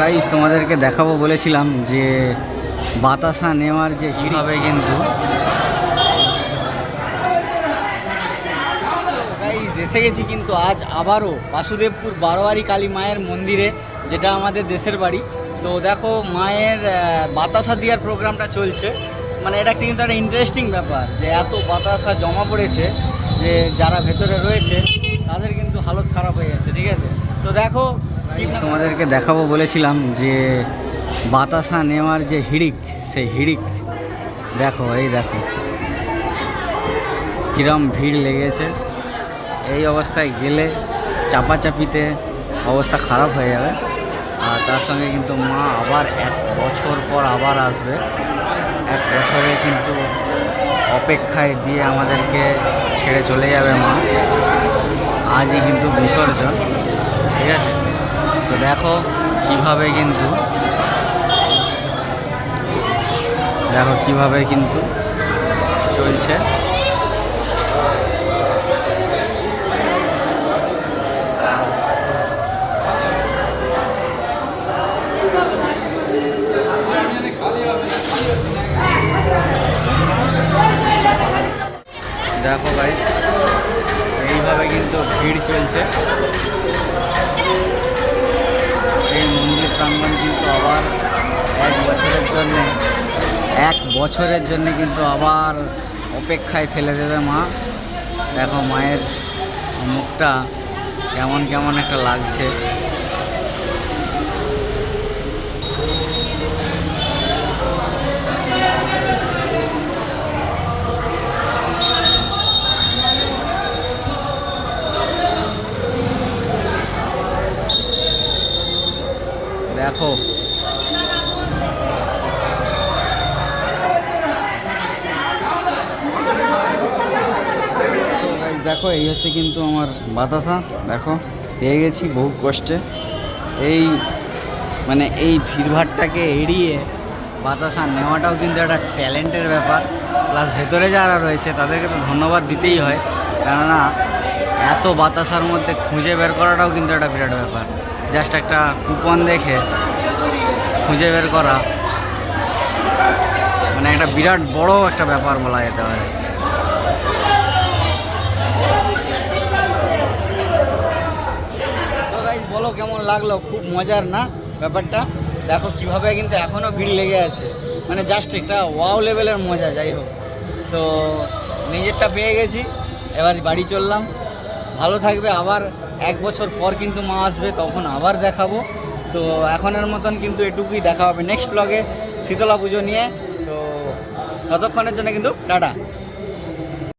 Guys তোমাদেরকে দেখাবো, বলেছিলাম যে বাতাসা নেওয়ার যে কীভাবে কিন্তু। এসে গেছি কিন্তু আজ আবারও বাসুদেবপুর বারোয়ারি কালী মায়ের মন্দিরে, যেটা আমাদের দেশের বাড়ি। তো দেখো, মায়ের বাতাসা দেওয়ার প্রোগ্রামটা চলছে। মানে এটা একটা কিন্তু একটা ইন্টারেস্টিং ব্যাপার যে এত বাতাসা জমা পড়েছে যে যারা ভেতরে রয়েছে, তাদের কিন্তু হালত খারাপ হয়ে যাচ্ছে, ঠিক আছে? তো দেখো তোমাদেরকে দেখাবো বলেছিলাম যে বাতাসা নেওয়ার যে হিড়িক, সেই হিড়িক, দেখো, এই দেখো। কিরম ভিড় লেগেছে। এই অবস্থায় গেলে চাপাচাপিতে অবস্থা খারাপ হয়ে যাবে। আর তার সঙ্গে কিন্তু মা আবার এক বছর পর আবার আসবে। এক বছরে কিন্তু অপেক্ষায় দিয়ে আমাদেরকে ছেড়ে চলে যাবে মা। আজই কিন্তু বিসর্জন, ঠিক আছে? দেখো কীভাবে কিন্তু দেখো কীভাবে কিন্তু চলছে। দেখো ভাই এইভাবে কিন্তু ভিড় চলছে। এক বছরের জন্য কিন্তু আবার অপেক্ষায় ফেলে দেবে মা। দেখো মায়ের মুখটা কেমন কেমন একটা লাগছে। দেখো দেখো, এই হচ্ছে কিন্তু আমার বাতাসা দেখো, পেয়ে গেছি বহু কষ্টে। এই মানে এই ভিড়ভাড়টাকে এড়িয়ে বাতাসা নেওয়াটাও কিন্তু একটা ট্যালেন্টের ব্যাপার। প্লাস ভেতরে যারা রয়েছে, তাদেরকে তো ধন্যবাদ দিতেই হয়। কেননা, এত বাতাসার মধ্যে খুঁজে বের করাটাও কিন্তু একটা বিরাট ব্যাপার। জাস্ট একটা কুপন দেখে খুঁজে বের করা মানে একটা বিরাট বড় একটা ব্যাপার বলা যেতে পারে So guys, বলো কেমন লাগল, খুব মজার না ব্যাপারটা? দেখো কীভাবে কিন্তু এখনও ভিড় লেগে আছে। মানে জাস্ট একটা ওয়াও লেভেলের মজা, যাই হোক। তো নিজেরটা পেয়ে গেছি, এবার বাড়ি চললাম। ভালো থাকবে, আবার এক বছর পর কিন্তু মা আসবে, তখন আবার দেখাবো। তো এখনের মতন কিন্তু এটুকুই দেখা হবে নেক্সট ব্লগে শীতলা পুজো নিয়ে, তো ততক্ষণের জন্য কিন্তু টাটা।